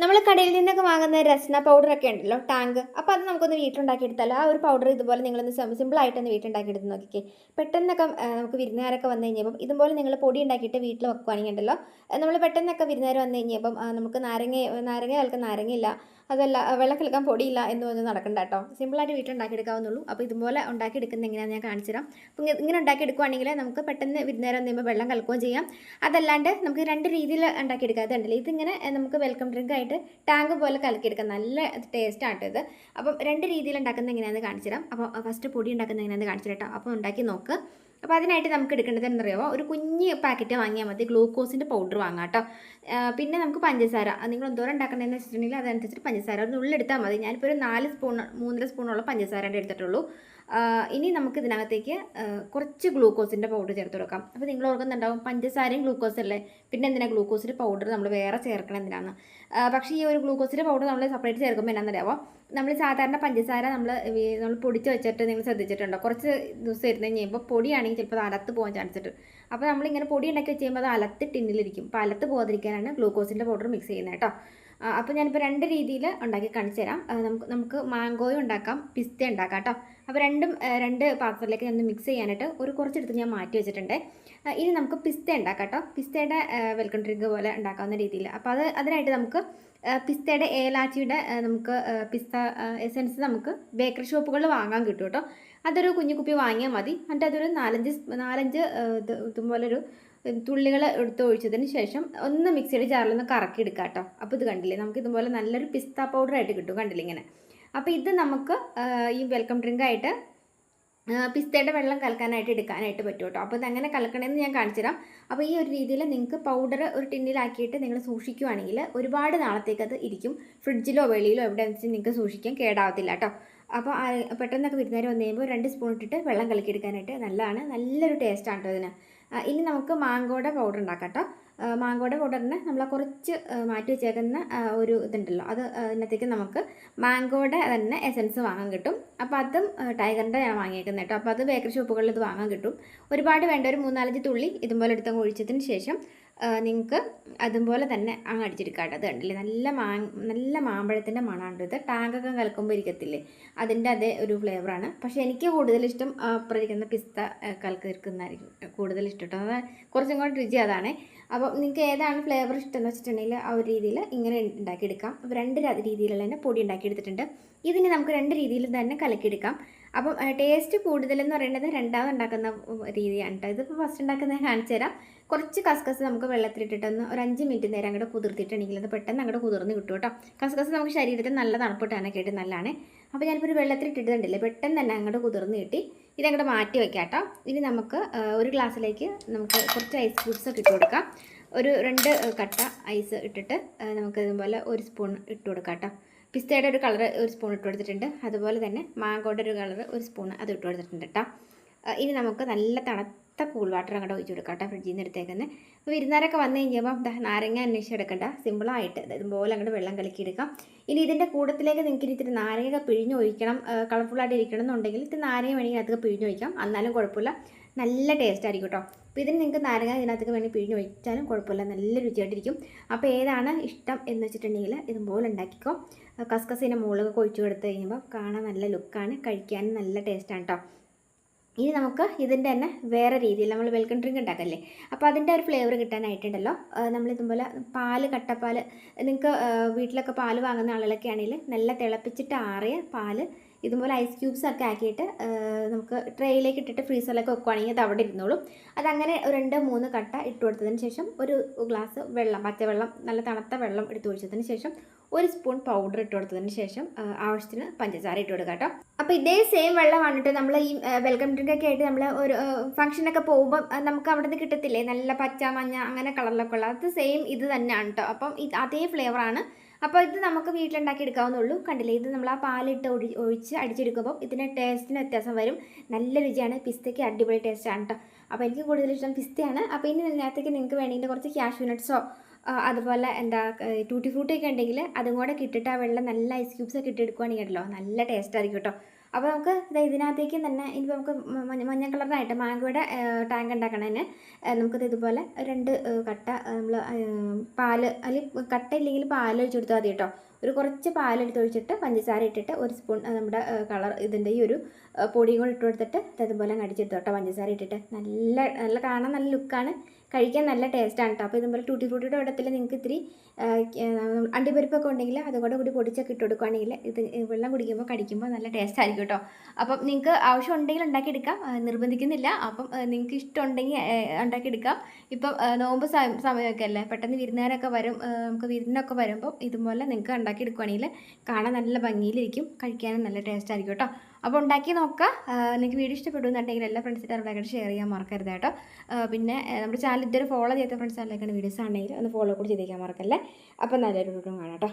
നമ്മൾ കടയിൽ നിന്നൊക്കെ വാങ്ങുന്ന രസ്ന പൗഡർ ഒക്കെ ഉണ്ടല്ലോ ടാങ്ക്. അപ്പോൾ അത് നമുക്കൊന്ന് വീട്ടിലുണ്ടാക്കിയെടുത്താൽ ആ ഒരു പൗഡർ ഇതുപോലെ നിങ്ങളൊന്ന് സിമ്പിളായിട്ടൊന്ന് വീട്ടിലുണ്ടാക്കിയെടുത്ത് നോക്കിക്കേ. പെട്ടെന്നൊക്കെ നമുക്ക് വിരുന്നുകാരൊക്കെ വന്നു കഴിഞ്ഞപ്പം ഇതുപോലെ നിങ്ങൾ പൊടി ഉണ്ടാക്കിയിട്ട് വീട്ടിൽ വെക്കുവാണെങ്കിൽ ഉണ്ടല്ലോ. നമ്മൾ പെട്ടെന്നൊക്കെ വിരുന്നുകാർ വന്നു കഴിഞ്ഞപ്പം നമുക്ക് നാരങ്ങ നാരങ്ങ കലക്കാൻ നാരങ്ങയില്ല. അതല്ല ആ, വെള്ളം കലക്കാൻ പൊടിയില്ല എന്ന് പറഞ്ഞ് നടക്കണ്ട കേട്ടോ. സിമ്പിളായിട്ട് വീട്ടിലുണ്ടാക്കിയെടുക്കാവുന്നുള്ളൂ അപ്പോൾ ഇതുപോലെ ഉണ്ടാക്കിയെടുക്കുന്നത് എങ്ങനെയാണെന്ന് ഞാൻ കാണിച്ചു തരാം. അപ്പോൾ ഇങ്ങ- ഇങ്ങനെ ഉണ്ടാക്കിയെടുക്കുവാണെങ്കിൽ നമുക്ക് പെട്ടെന്ന് വിരുന്നേരം കഴിയുമ്പോൾ വെള്ളം കലക്കുകയും ചെയ്യാം. അതല്ലാണ്ട് നമുക്ക് രണ്ട് രീതിയിൽ ഉണ്ടാക്കിയെടുക്കാം അതുണ്ടല്ലോ ഇതിങ്ങനെ നമുക്ക് വെൽക്കം ഡ്രിങ്ക് ആയിട്ട് ടാങ്ക് പോലെ കലക്കിയെടുക്കാം. നല്ല ടേസ്റ്റ് ആട്ടോ ഇത്. അപ്പം രണ്ട് രീതിയിൽ ഉണ്ടാക്കുന്നത് എങ്ങനെയാണെന്ന് കാണിച്ചു തരാം. അപ്പോൾ ഫസ്റ്റ് പൊടി ഉണ്ടാക്കുന്ന എങ്ങനെയാണെന്ന് കാണിച്ചു കേട്ടോ. അപ്പോൾ ഉണ്ടാക്കി നോക്ക്. അപ്പോൾ അതിനായിട്ട് നമുക്ക് എടുക്കേണ്ടത് എന്നറിയാമോ ഒരു കുഞ്ഞ് പാക്കറ്റ് വാങ്ങിയാൽ മതി. ഗ്ലൂക്കോസിന്റെ പൗഡർ വാങ്ങാം കേട്ടോ. പിന്നെ നമുക്ക് പഞ്ചസാര. നിങ്ങൾ എന്തോരം ഉണ്ടാക്കണമെന്ന് വെച്ചിട്ടുണ്ടെങ്കിൽ അതനുസരിച്ച് പഞ്ചസാര ഒരു ഉള്ളെടുത്താൽ മതി. ഞാനിപ്പോൾ ഒരു നാല് സ്പൂൺ മൂന്നര സ്പൂണുള്ള പഞ്ചസാര എടുത്തിട്ടുള്ളൂ. ഇനി നമുക്ക് ഇതിനകത്തേക്ക് കുറച്ച് ഗ്ലൂക്കോസിന്റെ പൗഡർ ചേർത്ത് കൊടുക്കാം. അപ്പോൾ നിങ്ങൾ ഓർക്കുന്നുണ്ടാവും പഞ്ചസാരയും ഗ്ലൂക്കോസ് അല്ലേ? പിന്നെ എന്തിനാണ് ഗ്ലൂക്കോസിന്റെ പൗഡർ നമ്മൾ വേറെ ചേർക്കണം എന്തിനാണ് പക്ഷേ ഈ ഒരു ഗ്ലൂക്കോസിന്റെ പൗഡർ നമ്മൾ സെപ്പറേറ്റ് ചേർക്കുമ്പോൾ എന്നാണെന്നറിയാമോ നമ്മൾ സാധാരണ പഞ്ചസാര നമ്മൾ നമ്മൾ പൊടിച്ച് വെച്ചിട്ട് നിങ്ങൾ ശ്രദ്ധിച്ചിട്ടുണ്ടോ? കുറച്ച് ദിവസം ഇരുന്ന് കഴിയുമ്പോൾ പൊടിയാണെങ്കിൽ ചിലപ്പോൾ അത് അലത്ത് പോകാൻ ചാൻസ് ഉണ്ട്. അപ്പോൾ നമ്മളിങ്ങനെ പൊടി ഉണ്ടാക്കി വെച്ച് കഴിയുമ്പോൾ അത് അലത്ത് ടിന്നിലിരിക്കും. അപ്പോൾ അലത്ത് പോകാതിരിക്കാനാണ് ഗ്ലൂക്കോസിന്റെ പൗഡർ മിക്സ് ചെയ്യുന്നത് കേട്ടോ. അപ്പോൾ ഞാനിപ്പോൾ രണ്ട് രീതിയിൽ ഉണ്ടാക്കി കാണിച്ചു തരാം. നമുക്ക് നമുക്ക് മാംഗോയും ഉണ്ടാക്കാം പിസ്ത ഉണ്ടാക്കാം കേട്ടോ. അപ്പോൾ രണ്ടും രണ്ട് പാത്രത്തിലേക്ക് ഞാൻ മിക്സ് ചെയ്യാനായിട്ട് ഒരു കുറച്ചെടുത്ത് ഞാൻ മാറ്റി വെച്ചിട്ടുണ്ട്. ഇനി നമുക്ക് പിസ്ത ഉണ്ടാക്കാം കേട്ടോ. പിസ്തയുടെ വെൽക്കം ഡ്രിങ്ക് പോലെ ഉണ്ടാക്കാവുന്ന രീതിയിൽ. അപ്പോൾ അത് അതിനായിട്ട് നമുക്ക് പിസ്തയുടെ ഏലാച്ചിയുടെ നമുക്ക് പിസ്ത എസെൻസ് നമുക്ക് ബേക്കറി ഷോപ്പുകളിൽ വാങ്ങാൻ കിട്ടും കേട്ടോ. അതൊരു കുഞ്ഞു കുപ്പി വാങ്ങിയാൽ മതി. എന്നിട്ട് അതൊരു നാലഞ്ച് നാലഞ്ച് ഇതുപോലൊരു തുള്ളികൾ എടുത്ത് ഒഴിച്ചതിന് ശേഷം ഒന്ന് മിക്സിയുടെ ജാറിലൊന്ന് കറക്കി എടുക്കുക കേട്ടോ അപ്പോൾ ഇത് കണ്ടില്ലേ? നമുക്ക് ഇതുപോലെ നല്ലൊരു പിസ്ത പൗഡർ ആയിട്ട് കിട്ടും. കണ്ടില്ലേ ഇങ്ങനെ? അപ്പോൾ ഇത് നമുക്ക് ഈ വെൽക്കം ഡ്രിങ്ക് ആയിട്ട് പിസ്തയുടെ വെള്ളം കലക്കാനായിട്ട് എടുക്കാനായിട്ട് പറ്റും കേട്ടോ അപ്പോൾ ഇതങ്ങനെ കലക്കണമെന്ന് ഞാൻ കാണിച്ചു തരാം. അപ്പോൾ ഈ ഒരു രീതിയിൽ നിങ്ങൾക്ക് പൗഡർ ഒരു ടിന്നിലാക്കിയിട്ട് നിങ്ങൾ സൂക്ഷിക്കുകയാണെങ്കിൽ ഒരുപാട് നാളത്തേക്ക് അത് ഇരിക്കും. ഫ്രിഡ്ജിലോ വെളിയിലോ എവിടെ വെച്ച് നിങ്ങൾക്ക് സൂക്ഷിക്കാൻ കേടാവത്തില്ല കേട്ടോ അപ്പോൾ പെട്ടെന്നൊക്കെ വിരുന്നേരം വന്നു കഴിയുമ്പോൾ രണ്ട് സ്പൂൺ ഇട്ടിട്ട് വെള്ളം കലക്കിയെടുക്കാനായിട്ട് നല്ലതാണ്. നല്ലൊരു ടേസ്റ്റാണ് കേട്ടോ ഇതിന്. ഇനി നമുക്ക് മാങ്കോയുടെ പൗഡർ ഉണ്ടാക്കാം കേട്ടോ മാങ്കോയുടെ പൗഡറിന് നമ്മൾ കുറച്ച് മാറ്റി വെച്ചേക്കുന്ന ഒരു ഇതുണ്ടല്ലോ. അത് ഇതിനകത്തേക്ക് നമുക്ക് മാങ്കോയുടെ തന്നെ എസൻസ് വാങ്ങാൻ കിട്ടും. അപ്പോൾ അതും ടൈഗറിന്റെ ഞാൻ വാങ്ങിയേക്കുന്നത് കേട്ടോ അപ്പോൾ അത് ബേക്കറി ഷോപ്പുകളിൽ ഇത് വാങ്ങാൻ കിട്ടും. ഒരുപാട് വേണ്ട ഒരു മൂന്നാലഞ്ച് തുള്ളി ഇതുപോലെ എടുത്തങ്ങ് ഒഴിച്ചതിന് ശേഷം നിങ്ങൾക്ക് അതുപോലെ തന്നെ അങ്ങ് അടിച്ചെടുക്കാം അത് കണ്ടില്ലേ? നല്ല മാ നല്ല മാമ്പഴത്തിന്റെ മണമുണ്ട് ഇത്. ടാങ്കൊക്കെ കലക്കുമ്പോൾ ഇരിക്കത്തില്ലേ? അതിന്റെ അതേ ഒരു ഫ്ലേവറാണ് പക്ഷേ എനിക്ക് കൂടുതലിഷ്ടം അപ്പുറം പിസ്ത കലക്കിരിക്കുന്നതായിരിക്കും കൂടുതൽ ഇഷ്ടം കേട്ടോ അത് കുറച്ചും കൂടി രുചി അതാണ്. അപ്പോൾ നിങ്ങൾക്ക് ഏതാണ് ഫ്ലേവർ ഇഷ്ടം എന്ന് വെച്ചിട്ടുണ്ടെങ്കിൽ ആ ഒരു രീതിയിൽ ഇങ്ങനെ ഉണ്ടാക്കിയെടുക്കാം. രണ്ട് രീതിയിലുള്ള തന്നെ പൊടി ഉണ്ടാക്കിയെടുത്തിട്ടുണ്ട്. ഇതിന് നമുക്ക് രണ്ട് രീതിയിൽ തന്നെ കലക്കിയെടുക്കാം. അപ്പം ടേസ്റ്റ് കൂടുതലെന്ന് പറയുന്നത് രണ്ടാമത് ഉണ്ടാക്കുന്ന രീതിയാണ് കേട്ടോ ഇതിപ്പോൾ ഫസ്റ്റ് ഉണ്ടാക്കുന്നത് കാണിച്ചു തരാം. കുറച്ച് കസ്കസ് നമുക്ക് വെള്ളത്തിലിട്ടിട്ടൊന്ന് ഒരു അഞ്ച് മിനിറ്റ് നേരം അങ്ങോട്ട് കുതിർത്തിട്ടുണ്ടെങ്കിൽ അത് പെട്ടെന്ന് അങ്ങോട്ട് കുതിർന്ന് കിട്ടും കേട്ടോ കസ്കസ് നമുക്ക് ശരീരത്തിൽ നല്ല തണുപ്പിട്ടാനൊക്കെ ആയിട്ട് നല്ലതാണ്. അപ്പോൾ ഞാനിപ്പോൾ ഒരു വെള്ളത്തിലിട്ടിട്ടുണ്ടല്ലേ പെട്ടെന്ന് തന്നെ അങ്ങോട്ട് കുതിർന്ന് കിട്ടി. ഇതങ്ങോട്ട് മാറ്റി വയ്ക്കാം കേട്ടോ ഇനി നമുക്ക് ഒരു ഗ്ലാസ്സിലേക്ക് നമുക്ക് കുറച്ച് ഐസ് ക്യൂബ്സ് ഒക്കെ ഇട്ട് കൊടുക്കാം. ഒരു രണ്ട് കട്ട ഐസ് ഇട്ടിട്ട് നമുക്ക് ഇതുപോലെ ഒരു സ്പൂൺ ഇട്ട് കൊടുക്കാം കേട്ടോ പിസ്തയുടെ ഒരു കളർ ഒരു സ്പൂൺ ഇട്ട് കൊടുത്തിട്ടുണ്ട്. അതുപോലെ തന്നെ മാങ്കോയുടെ ഒരു കളർ ഒരു സ്പൂൺ അത് ഇട്ട് കൊടുത്തിട്ടുണ്ട് കേട്ടോ ഇനി നമുക്ക് നല്ല തണുത്ത കൂൾ വാട്ടർ അങ്ങോട്ട് ഒഴിച്ച് കൊടുക്കാം കേട്ടോ ഫ്രിഡ്ജിൽ നിന്ന് എടുത്തേക്കുന്നത് അപ്പോൾ വിരുന്നാരൊക്കെ വന്നു കഴിഞ്ഞപ്പോൾ നാരങ്ങ അന്വേഷിച്ച് എടുക്കേണ്ട. സിമ്പിളായിട്ട് ഇതുപോലെ അങ്ങോട്ട് വെള്ളം കലക്കി എടുക്കാം. ഇനി ഇതിന്റെ കൂട്ടത്തിലേക്ക് നിങ്ങൾക്ക് ഇത്തിരി നാരങ്ങ പിഴിഞ്ഞ് ഒഴിക്കണം കളർഫുള്ളായിട്ട് ഇരിക്കണം എന്നുണ്ടെങ്കിൽ ഇത് നാരങ്ങ വേണമെങ്കിൽ അതൊക്കെ പിഴിഞ്ഞ് ഒഴിക്കാം. എന്നാലും കുഴപ്പമില്ല. നല്ല ടേസ്റ്റ് ആയിരിക്കും കേട്ടോ അപ്പോൾ ഇതിന് നിങ്ങൾക്ക് നാരങ്ങ ഇതിനകത്തേക്ക് വേണമെങ്കിൽ പിഴിഞ്ഞ് ഒഴിച്ചാലും കുഴപ്പമില്ല. നല്ല രുചിയായിട്ടിരിക്കും. അപ്പോൾ ഏതാണ് ഇഷ്ടം എന്ന് വെച്ചിട്ടുണ്ടെങ്കിൽ ഇതുപോലെ ഉണ്ടാക്കിക്കോ. കസ്കസിന്റെ മുകളിലൊക്കെ ഒഴിച്ചു കൊടുത്ത് കഴിയുമ്പോൾ കാണാൻ നല്ല ലുക്കാണ് കഴിക്കാനും നല്ല ടേസ്റ്റാണ് കേട്ടോ ഇനി നമുക്ക് ഇതിന്റെ തന്നെ വേറെ രീതിയിൽ നമ്മൾ വെൽക്കം ഡ്രിങ്ക് ഉണ്ടാക്കല്ലേ? അപ്പോൾ അതിന്റെ ഒരു ഫ്ലേവർ കിട്ടാനായിട്ടുണ്ടല്ലോ. നമ്മൾ ഇതുപോലെ പാൽ കട്ടപ്പാൽ നിങ്ങൾക്ക് വീട്ടിലൊക്കെ പാൽ വാങ്ങുന്ന ആളുകളൊക്കെ ആണെങ്കിൽ നല്ല തിളപ്പിച്ചിട്ട് ആറിയ പാൽ ഇതുപോലെ ഐസ് ക്യൂബ്സ് ഒക്കെ ആക്കിയിട്ട് നമുക്ക് ട്രേയിലേക്ക് ഇട്ടിട്ട് ഫ്രീസറിലൊക്കെ വെക്കുവാണെങ്കിൽ അത് അവിടെ ഇരുന്നോളും. അതങ്ങനെ രണ്ട് മൂന്ന് കട്ട ഇട്ട് കൊടുത്തതിന് ശേഷം ഒരു ഗ്ലാസ് വെള്ളം പച്ചവെള്ളം നല്ല തണുത്ത വെള്ളം എടുത്ത് ഒഴിച്ചതിന് ശേഷം ഒരു സ്പൂൺ പൗഡർ ഇട്ട് കൊടുത്തതിന് ശേഷം ആവശ്യത്തിന് പഞ്ചസാര ഇട്ട് കൊടുക്കുക കേട്ടോ. അപ്പോൾ ഇതേ സെയിം വെള്ളം വന്നിട്ട് നമ്മൾ ഈ വെൽക്കം ഡ്രിങ്ക് ഒക്കെ ആയിട്ട് നമ്മൾ ഒരു ഫംഗ്ഷനൊക്കെ പോകുമ്പോൾ നമുക്ക് അവിടെ നിന്ന് കിട്ടത്തില്ലേ? നല്ല പച്ച മഞ്ഞ അങ്ങനെ കളറിലൊക്കെ ഉള്ള അത് സെയിം ഇത് തന്നെയാണ് കേട്ടോ. അപ്പം അതേ ഫ്ലേവറാണ് അപ്പോൾ ഇത് നമുക്ക് വീട്ടിലുണ്ടാക്കി എടുക്കാവുന്നുള്ളൂ കണ്ടില്ലേ ഇത് നമ്മൾ ആ പാലിട്ട് ഒഴി ഒഴിച്ച് അടിച്ചെടുക്കുമ്പോൾ ഇതിന്റെ ടേസ്റ്റിന് വ്യത്യാസം വരും. നല്ല രുചിയാണ്. പിസ്തയ്ക്ക് അടിപൊളി ടേസ്റ്റാണ് കേട്ടോ അപ്പോൾ എനിക്ക് കൂടുതൽ ഇഷ്ടം പിസ്തയാണ്. അപ്പോൾ ഇനി ഇതിനകത്തേക്ക് നിങ്ങൾക്ക് വേണമെങ്കിൽ കുറച്ച് ക്യാഷ് അതുപോലെ എന്താ ടൂട്ടി ഫ്രൂട്ടി ഒക്കെ ഉണ്ടെങ്കിൽ അതും കൂടെ കിട്ടിയിട്ട് ആ വെള്ളം നല്ല ഐസ് ക്യൂബ്സ് ഒക്കെ ഇട്ടെടുക്കുകയാണെങ്കിൽ ഉണ്ടല്ലോ നല്ല ടേസ്റ്റ് ആയിരിക്കും കേട്ടോ അപ്പോൾ നമുക്ക് ഇതാ ഇതിനകത്തേക്ക് തന്നെ ഇനിയിപ്പോൾ നമുക്ക് മഞ്ഞ കളറിനായിട്ട് മാംഗോയുടെ ടാങ്ക് ഉണ്ടാക്കണതിന് നമുക്കത് ഇതുപോലെ രണ്ട് കട്ട നമ്മൾ പാൽ അല്ലെങ്കിൽ കട്ട ഇല്ലെങ്കിൽ പാൽ ഒഴിച്ചു കൊടുത്താൽ മതി കേട്ടോ ഒരു കുറച്ച് പാലെടുത്ത് ഒഴിച്ചിട്ട് പഞ്ചസാര ഇട്ടിട്ട് ഒരു സ്പൂൺ നമ്മുടെ കളർ ഇതിന്റെ ഈ ഒരു പൊടിയും കൂടി ഇട്ട് കൊടുത്തിട്ട് ഇത് ഇതുപോലെ അടിച്ചെടുത്തു കേട്ടോ. പഞ്ചസാര ഇട്ടിട്ട് നല്ല നല്ല കാണാൻ നല്ല ലുക്കാണ്. കഴിക്കാൻ നല്ല ടേസ്റ്റാണ് കേട്ടോ. അപ്പോൾ ഇതുപോലെ ടൂട്ടി ഫ്രൂട്ടിയുടെ ഇടത്തിൽ നിങ്ങൾക്ക് ഇത്തിരി അണ്ടിപ്പരിപ്പൊക്കെ ഉണ്ടെങ്കിൽ അതുകൂടെ കൂടി പൊടിച്ചൊക്കെ ഇട്ട് കൊടുക്കുകയാണെങ്കിൽ ഇത് വെള്ളം കുടിക്കുമ്പോൾ കടിക്കുമ്പോൾ നല്ല ടേസ്റ്റ് ആയിരിക്കും കേട്ടോ. അപ്പം നിങ്ങൾക്ക് ആവശ്യം ഉണ്ടെങ്കിൽ ഉണ്ടാക്കിയെടുക്കാം നിർബന്ധിക്കുന്നില്ല. അപ്പം നിങ്ങൾക്ക് ഇഷ്ടമുണ്ടെങ്കിൽ ഉണ്ടാക്കിയെടുക്കാം ഇപ്പം നോമ്പ് സമയമൊക്കെ അല്ലേ? പെട്ടെന്ന് വിരുന്നുകാരൊക്കെ വരും. നമുക്ക് വിരുന്നൊക്കെ വരുമ്പോൾ ഇതുപോലെ നിങ്ങൾക്ക് ഉണ്ടാക്കിയെടുക്കുകയാണെങ്കിൽ കാണാൻ നല്ല ഭംഗിയിലിരിക്കും കഴിക്കാനും നല്ല ടേസ്റ്റ് ആയിരിക്കും കേട്ടോ. അപ്പോൾ ഉണ്ടാക്കി നോക്കുക നിങ്ങൾക്ക് വീഡിയോ ഇഷ്ടപ്പെടുന്നുണ്ടെങ്കിൽ എല്ലാ ഫ്രണ്ട്സിന്റെ അറിവിലേക്കായിട്ട് ഷെയർ ചെയ്യാൻ മറക്കരുത് കേട്ടോ. പിന്നെ നമ്മുടെ ചാനൽ ഇതുവരെ ഫോളോ ചെയ്ത ഫ്രണ്ട്സ് ആണെങ്കിലൊക്കെ വീഡിയോസ് ആണെങ്കിൽ ഒന്ന് ഫോളോ കൂടി ചെയ്തേക്കാൻ മറക്കല്ലേ? അപ്പോൾ നല്ലൊരു വീഡിയോ കാണാം കേട്ടോ.